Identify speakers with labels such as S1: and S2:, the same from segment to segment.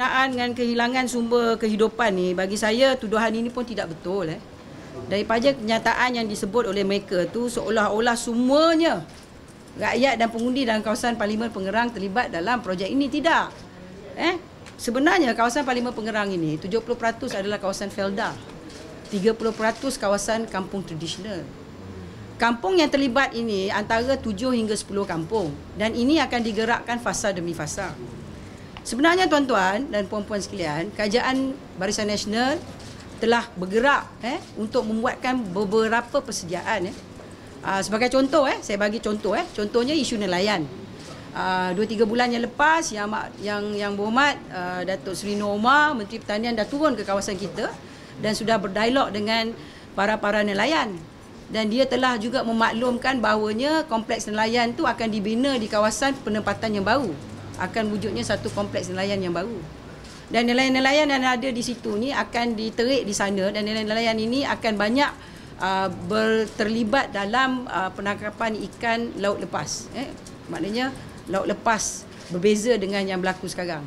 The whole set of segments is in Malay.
S1: Berkenaan dengan kehilangan sumber kehidupan ni, bagi saya tuduhan ini pun tidak betul. Eh. Daripada kenyataan yang disebut oleh mereka tu seolah-olah semuanya rakyat dan pengundi dalam kawasan Parlimen Pengerang terlibat dalam projek ini. Tidak. Eh? Sebenarnya kawasan Parlimen Pengerang ini 70% adalah kawasan Felda. 30% kawasan kampung tradisional. Kampung yang terlibat ini antara 7 hingga 10 kampung dan ini akan digerakkan fasa demi fasa. Sebenarnya tuan-tuan dan puan-puan sekalian, Kerajaan Barisan Nasional telah bergerak eh untuk membuatkan beberapa persediaan eh. Uh, sebagai contoh eh, saya bagi contoh eh. Contohnya isu nelayan. Uh, dua tiga bulan yang lepas yang yang yang berhormat uh, Datuk Seri Noma Menteri Pertanian dah turun ke kawasan kita dan sudah berdialog dengan para-para nelayan dan dia telah juga memaklumkan bahawanya kompleks nelayan tu akan dibina di kawasan penempatan yang baru akan wujudnya satu kompleks nelayan yang baru. Dan nelayan-nelayan yang ada di situ ni akan diterik di sana dan nelayan-nelayan ini akan banyak uh, berterlibat dalam uh, penangkapan ikan laut lepas. Eh, maknanya laut lepas berbeza dengan yang berlaku sekarang.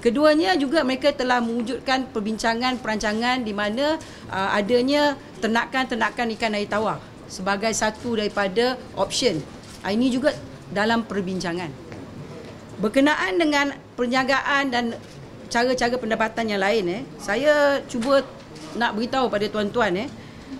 S1: Keduanya juga mereka telah mewujudkan perbincangan perancangan di mana uh, adanya ternakan-ternakan ikan air tawar sebagai satu daripada option. Uh, ini juga dalam perbincangan. Berkenaan dengan perniagaan dan cara-cara pendapatan yang lain eh, saya cuba nak beritahu pada tuan-tuan eh.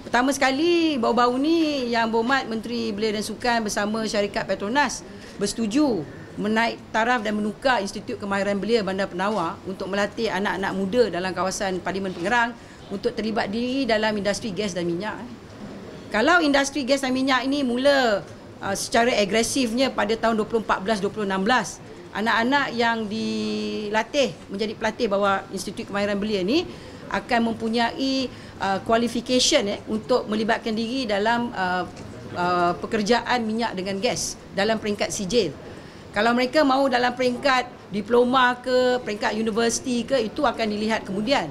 S1: Pertama sekali baru-baru ni yang berhormat Menteri Belia dan Sukan bersama syarikat Petronas bersetuju menaik taraf dan menukar Institut Kemahiran Belia Bandar Penawar untuk melatih anak-anak muda dalam kawasan Parlimen Pengerang untuk terlibat diri dalam industri gas dan minyak. Eh. Kalau industri gas dan minyak ini mula uh, secara agresifnya pada tahun 2014-2016 anak-anak yang dilatih menjadi pelatih bawah Institut Kemahiran Belia ni akan mempunyai uh, qualification eh, untuk melibatkan diri dalam uh, uh, pekerjaan minyak dengan gas dalam peringkat sijil. Kalau mereka mahu dalam peringkat diploma ke, peringkat universiti ke, itu akan dilihat kemudian.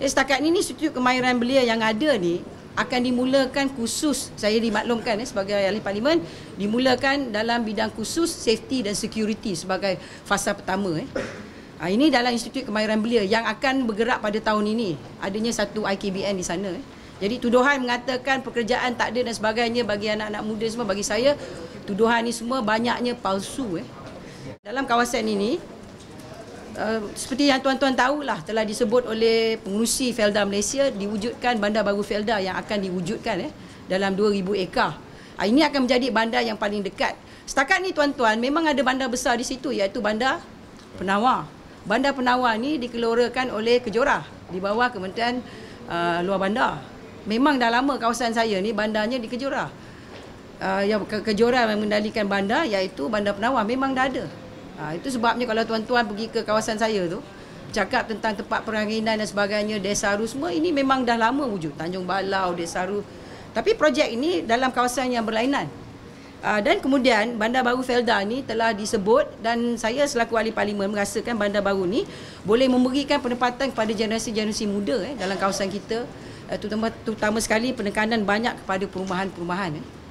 S1: Jadi setakat ini Institut Kemahiran Belia yang ada ni akan dimulakan khusus saya dimaklumkan eh, sebagai ahli parlimen dimulakan dalam bidang khusus safety dan security sebagai fasa pertama eh. Ha, ini dalam Institut Kemahiran Belia yang akan bergerak pada tahun ini. Adanya satu IKBN di sana. Eh. Jadi tuduhan mengatakan pekerjaan tak ada dan sebagainya bagi anak-anak muda semua bagi saya tuduhan ini semua banyaknya palsu eh. Dalam kawasan ini Uh, seperti yang tuan-tuan tahulah telah disebut oleh pengurusi Felda Malaysia diwujudkan bandar baru Felda yang akan diwujudkan eh dalam 2000 ekar. Uh, ini akan menjadi bandar yang paling dekat. Setakat ni tuan-tuan memang ada bandar besar di situ iaitu bandar Penawar. Bandar Penawar ni dikeluarkan oleh Kejorah di bawah Kementerian uh, Luar Bandar. Memang dah lama kawasan saya ni bandarnya di Kejorah. Uh, yang Kejorah yang mengendalikan bandar iaitu Bandar Penawar memang dah ada. Ha, itu sebabnya kalau tuan-tuan pergi ke kawasan saya tu, cakap tentang tempat peranginan dan sebagainya, Desaru semua, ini memang dah lama wujud. Tanjung Balau, Desaru. Tapi projek ini dalam kawasan yang berlainan. Uh, dan kemudian Bandar Baru Felda ni telah disebut dan saya selaku ahli parlimen merasakan Bandar Baru ni boleh memberikan penempatan kepada generasi-generasi muda eh, dalam kawasan kita uh, terutama, terutama sekali penekanan banyak kepada perumahan-perumahan. Eh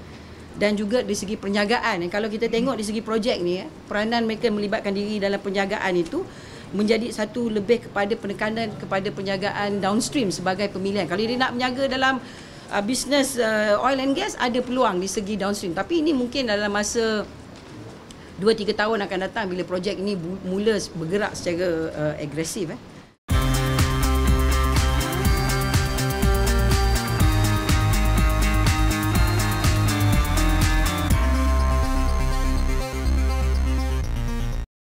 S1: dan juga dari segi perniagaan. Kalau kita tengok dari segi projek ni, eh, peranan mereka melibatkan diri dalam perniagaan itu menjadi satu lebih kepada penekanan kepada perniagaan downstream sebagai pemilihan. Kalau dia nak berniaga dalam uh, bisnes uh, oil and gas, ada peluang di segi downstream. Tapi ini mungkin dalam masa 2-3 tahun akan datang bila projek ini mula bergerak secara uh, agresif. Eh.